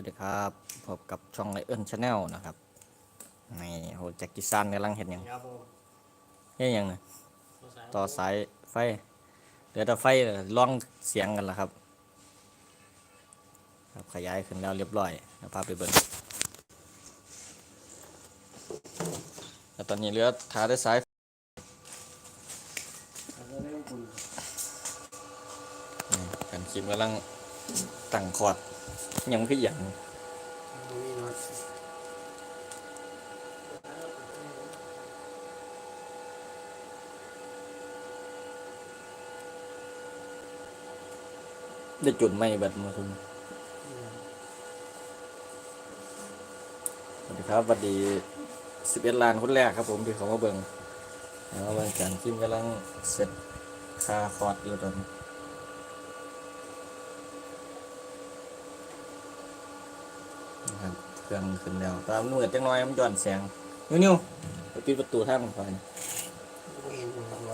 วัสดีครับพบกับช่องไลเอิ n ชาแนลนะครับในโหแจ็คกิซันกำลังเห็นยังครับผมเฮ้ยยังนะต่อสายไฟเหลือแต่ไฟล่องเสียงกันแล้วครับ ครับขยายขึ้นแล้วเรียบร้อยเดี๋ยวพาไปเบิ่งแล้วตอนนี้เหลือทาด้วยสายอันนี้เรื่องคุณนี่กันคิมกำลัง ตั้งคอร์ดยังคืออย่างตรงนี้เนาะได้จุดไม่เบิดมาคุณสวัสดีครับสวัสดีสิบเอ็ดล้านคนแรกครับผมที่เขามาเบิ่งแล้ววันการคิมกำลังเสร็จคาคอร์ดอยู่ตอนนี้นะครับ เครื่องขึ้นแล้วตามมือจังน้อยมันย้อนแสงนิ้วๆไปปิดประตูทางมันไปเห็นอยู่ตัว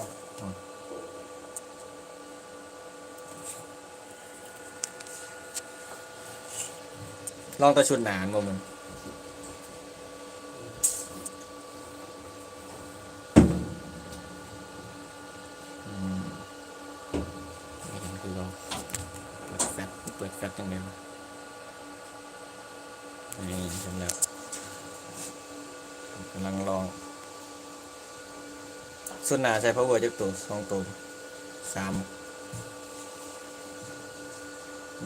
ลองตะชุดหนานบ่มึงอืมไม่เห็นคือเราเปิดแฟลชเปิดแฟลชจังเลยวะนี่จำแล้วกำลังลอง ส่วนหนาใช้ power จากตัวสองตัวสาม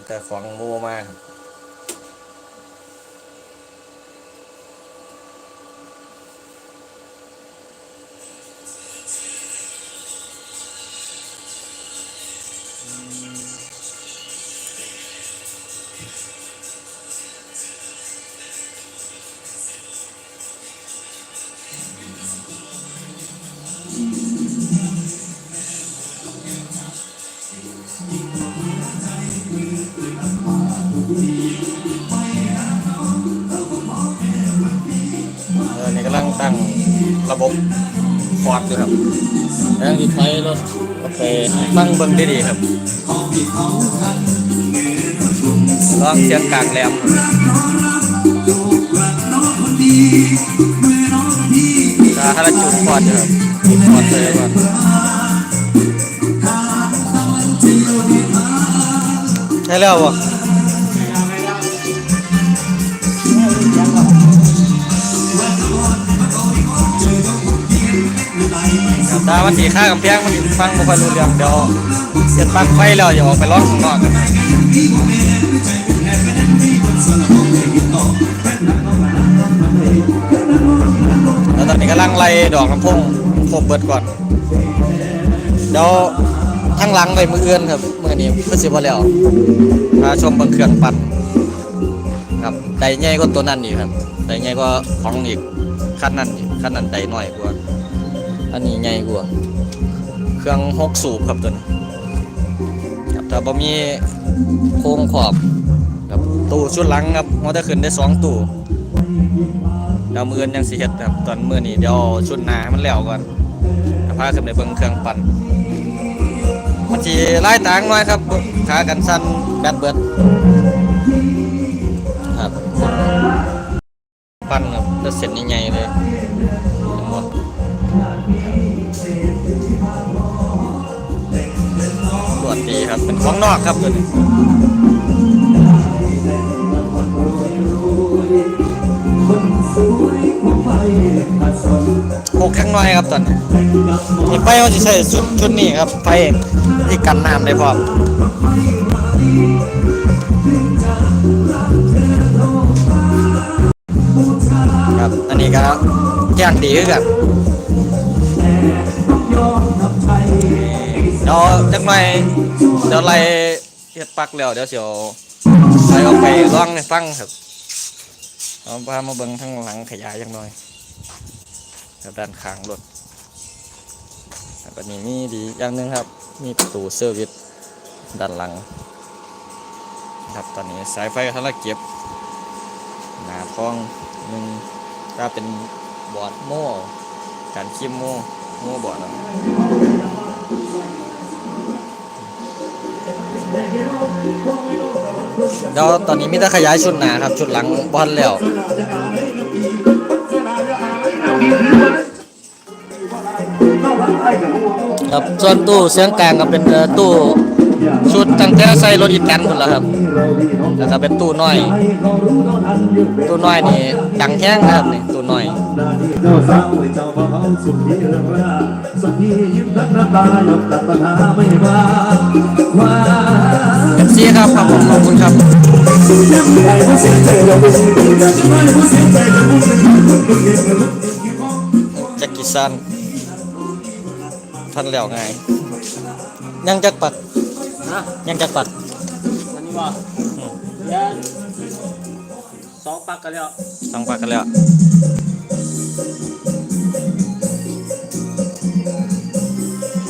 แต่ของโมมากครับ บบคอร์ดอยู่ครับกำลังดีไฟรถกาแฟตั้งเบิ้งได้ดีครับลองเสียงกลางแหลมถ้าถ้าเราจุดคอร์ดอยู่ครับจุดคอร์ดเลยก่อนใช่แล้ววะ ถ้ามันสีค่ากำแพงมันฟังบ่ค่อยรู้เรื่องเดี๋ยวเสียบปลั๊กไฟแล้วอย่าออกไปร้องข้างนอกกันแล้วตอนนี้กำลังไล่ดอกลำโพงครบเบิดก่อนเดี๋ยวทั้งหลังไปมือเอื้อนครับมือนี้เพื่อสิบแล้วพาชมบางเครื่องปั่นครับไดใหญ่ก็ตัวนั้นอีกครับไดใหญ่ก็ของอีกคันนั้นอีกคันนั้นไดน้อยกว่า อันนี้ใหญ่กว่า เครื่องหกสูบครับตัวนี้ครับถ้าบ่มีโครงขอบครับตู้ชุดหลังครับมันจะขึ้นได้สองตู้ดี๋ยวมืออนยังสิเฮ็ดครับตอนมือนี้เดี๋ยวชุดหน้าให้มันแล้วก่อนจะพาขึ้นไปเบิ่งเครื่องปั่นมันสิไล่ต่างน่อยครับขากันสั้นแบตเบิดครับ ปั่นครับจะเสร็จใหญ่ๆเลย ดีครับเป็นของนอกครับตัวนี้หกข้างน้อยครับตอนนี้มีไฟเขาจะใช้ชุดชุดนี้ครับไฟที่กันน้ำได้พร้อมครับอันนี้ก็แจ้งดีขึ้นกันเดี๋ยวจักหน่อยเดี๋ยวไล่เฮ็ดปักแล้วเดี๋ยวเสียวไล่เอาไปร้องให้ฟังครับเอาพามาเบิ่งทั้งหลังขยายจังหน่อยแล้วด้านข้างรถแล้วก็นี่มีดีอย่างหนึงครับ มีประตูเซอร์วิสด้านหลัง ครับตอนนี้สายไฟกำลังเก็บ หนาท้องหนึ่งถ้าเป็นบอร์ดโม่การคิมโม่โม่บอร์ดแล้ว Thank เดี๋ยวตอนนี้มีแต่ขยายชุดหนาครับ ชุดหลังบอลแล้วครับส่วนตู้เสียงกลางก็เป็นตู้ชุดตั้งแต่ใส่รถอีแตนหมดแล้วครับ แล้วก็เป็นตู้น้อย ตู้น้อยนี่ดังแห้งนะครับนี่ตู้น้อยเจ้าสาวเจ้าบ่าวสุขีเรื่องราสักทียิ้มทั้งน้ำตาหยดตัดปัญหาไม่มาว่าเอฟซีครับครับผมขอบคุณครับยังไงผู้เสียใจเราไม่สิยังไงผู้เสียใจเราไม่สิคนเดียวกันแจ็คกิสันทันแล้วไงยังจักปักฮะยังจักปักอันนี้ บ่เดี๋ยวสองปักกันแล้วสองปักกันแล้ว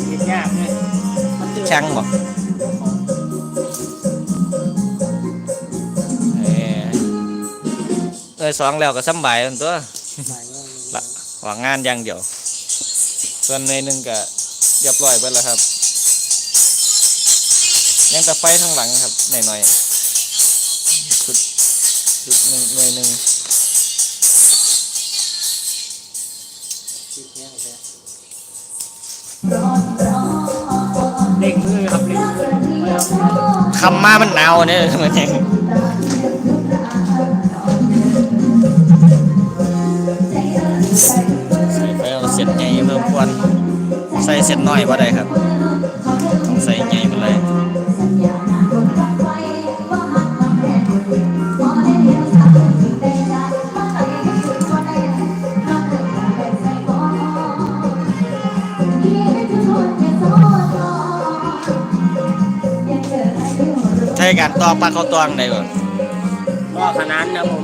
เห็นยากเลยมันเจอแข็งบ่เอ้ยเอ้ยสองแล้วก็สำบายอันตัวหลายเรื่องละหวังงานอย่างเดียว ส่วนในหนึ่งก็เรียบร้อยไปแล้วครับ ยังแต่ไฟข้างหลังครับหน่อยๆชุดชุดหนึ่งหน่วยหนึ่งติดแห้งแท้เล่งมือครับเล่งมือครับคำมามันหนาวเนี่ยมันยังใส่ไปเอาเสร็จใหญ่เพิ่มควรใส่เสร็จน้อยว่าได้ครับต้องใส่ใหญ่ไปเลย การต่อปลาเข้าตวงได้บ่ก็ขนาดนะผม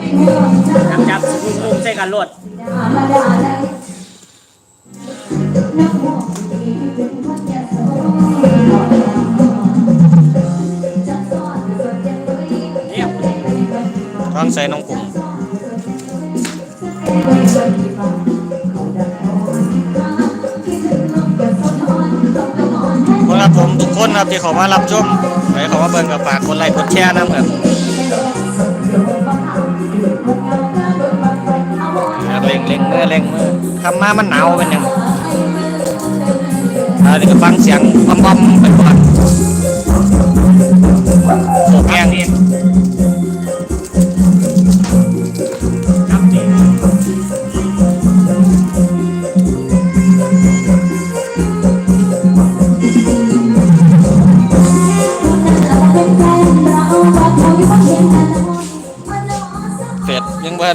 จับจับสุกุมใส่กันรวดเนี่ยต้องใส่น้องกลุ่ม ครับผมทุกคนครับที่เขามารับชมไปเขามาเบิ่งกับฝากคนไลค์กดแชร์นะครับเล่งเล่งมือเล่งมือทำมามันหนาวเป็นยังอันนี้ก็ฟังเสียงบอมบอมไปก่อนโอ้แกงนี่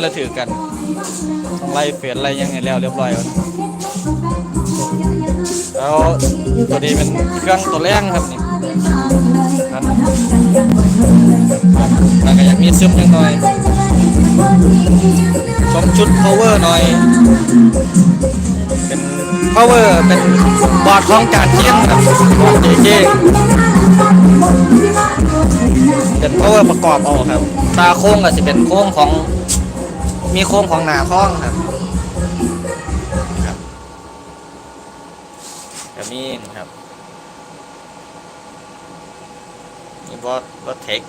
เราถือกันต้องไล่เฟดไล่ยังไงแล้วเรียบร้อยแล้วแล้วตัวนี้เป็นเครื่องตัวแรงครับนี่แล้วก็อยากมีซึมยังหน่อยชมชุด power หน่อย เป็น power เป็นบอร์ดของจานเทียมครับบอร์ด JK เป็น power ประกอบเอาครับ ตาโค้งก็จะเป็นโค้งของ มีโค้งของหนาท้องครับครับแบบนี้นะครับนี่บอสบอสเทค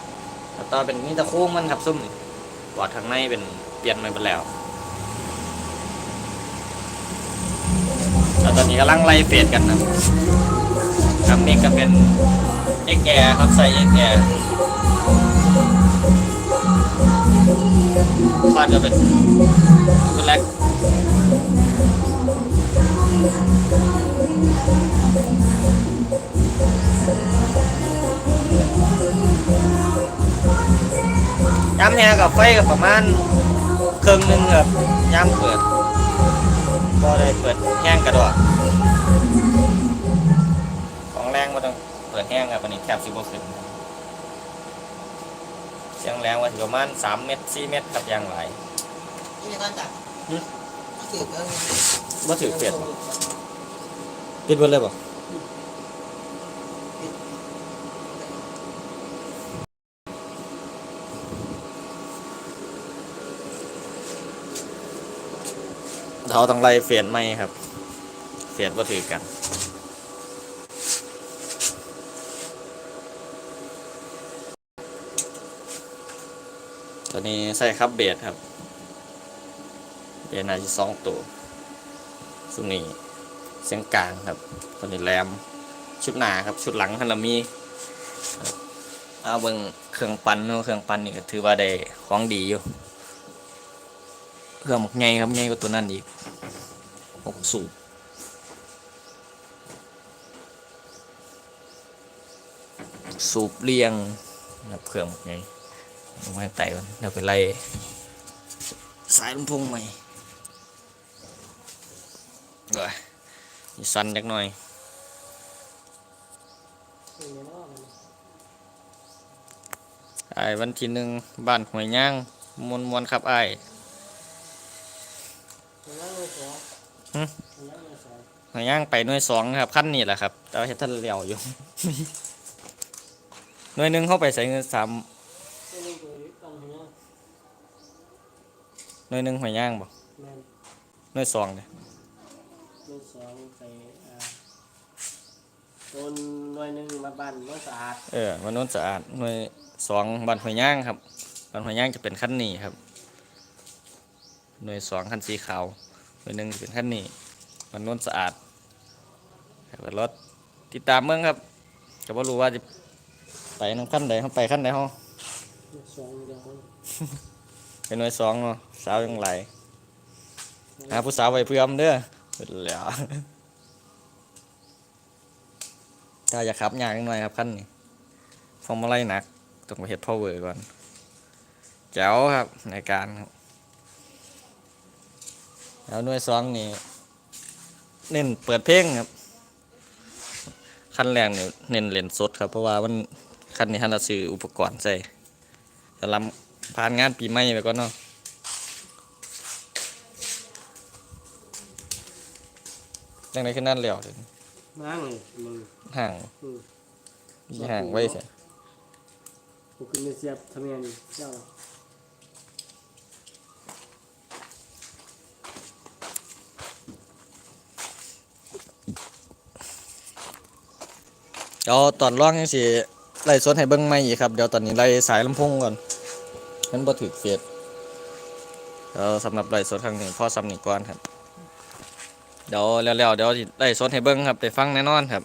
แล้วต่อเป็นนี่ตะโค้งมันครับซุ่มบอดข้างในเป็นเปลี่ยนใหม่หมดแล้วแล้วตอนนี้กำลังไล่เฟดกันนะครับนี่ก็เป็นเอ็กแอร์ครับใส่เอ็กแอร์ ฟาดก็เป็นตัวแรกย้ำเนี่ยกับไฟกับประมาณครึ่งหนึงครับย้ำเปิดก็ได้เปิดแห้งกระโดดของแรงมาต้องเปิดแห้งครับวันนี้แคบสิบขึ้น เสียงแรงว่าถึงประมาณสามเมตรสี่เมตรครับยางไหลายนี่ก็จับหึก็ถือเออบ่ถือเฟดบ่ปิดเบิดเลยบ่เราต้องไล่เฟดไหมครับเฟดบ่ถือกัน ตัวนี้ใส่ครับเบสครับ เบสนาจะสองตัวสุดนี้เสียงกลางครับตัวนี้แรมชุดหนาครับ ชุดหลังฮันนามีเอาเบิ่งเครื่องปั่นเนาะเครื่องปั่นนี่ก็ถือว่าได้ของดีอยู่ เครื่องหมกไงครับไงกว่าตัวนั้นอีกหกสูบสูบเรียงนะครับเครื่องหมกไง ลงมาไต่ก่อนเดี๋ยวไปไล่สายลำโพงใหม่เดี๋ยวสั้นจักหน่อยไอ้วันที่หนึ่งบ้านหวยย่างมวนมวนครับไอ้ายมันนั่งเลยสองหึมันนั่งเลยสองหวยย่างไปหน่วยสองครับขั้นนี้แหละครับแต่ว่าเฮ็ดท่านเลี้ยวอยู่หน่วยหนึ่งเข้าไปใส่เงินสาม ตัวนึงตัวนี้ต้องเห็นยัง ห น่วยหนึ่งหวยย่างบ่แม่นหน่วยสองเนี่ยตัวสองใส่อ่าตัวหน่วยหนึ่งมาบ้านน้อยสะอาดเออวันโน้นสะอาดหน่วยสองบ้านหวยย่างครับบ้านหวยย่างจะเป็นขั้นนี้ครับ หน่วยสองขั้นสีขาวหน่วยหนึ่งจะเป็นขั้นนี้วันโน้นสะอาดครับรถติดตามเมืองครับก็บ่รู้ว่าจะไปน้ำขั้นใดเขาไปขั้นใดเขาสองเดียวมัน เป็นหน่วยสองเนาะสาวยังไหลหาผู้สาวไว้เพื่อมเด้อเป็นแล้วถ้าอยากขับยากนิดหน่อยครับขั้นนี้ฟอร์มอะไรหนักต้องไปเฮ็ดพาวเวอร์ก่อนแจ๋วครับในการครับแล้วหน่วยสองนี่เน้นเปิดเพลงครับขั้นแรกเนี่ยเน้นเล่นสดครับ เพราะว่ามันขั้นนี้ท่านจะซื้ออุปกรณ์ใส่สำหรับ ผ่านงานปีใหม่ไปก่อนเนาะจังไดขึ้นนั่นแล้วเดี๋ยวนี้นั่งเลยมึงห่างอืมมีห่างไว้ใช่กูขึ้นไปเสียบทำงานนี่เจ้าเดี๋ยวตอนร้องยังสิไล่สดให้เบิ่งใหม่อีกครับ เดี๋ยวตอนนี้ไล่สายลำโพงก่อน มันบ่ถึกเฟียดเดี๋ยวสำหรับไล่สดครั้งนี้พ่อซ้ำนี่ก่อนครับ เดี๋ยวแล้วๆเดี๋ยวสิไล่สดให้เบิ่งครับได้ฟังแน่นอนครับ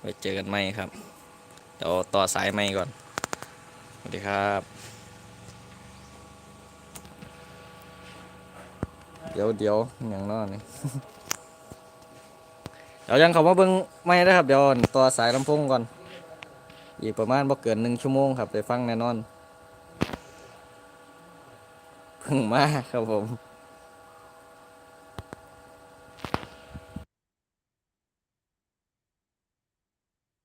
ไว้เจอกันใหม่ครับ เดี๋ยวต่อสายใหม่ก่อนสวัสดีครับเดี๋ยวเดี๋ยวอย่างนอนนี่เดี๋ยวยังเขามาเบิ่งไม่ได้ครับเดี๋ยวต่อสายลำโพงก่อน อีกประมาณบ่เกินหนึ่งชั่วโมงครับได้ฟังแน่นอนเพิ่ง มาครับผม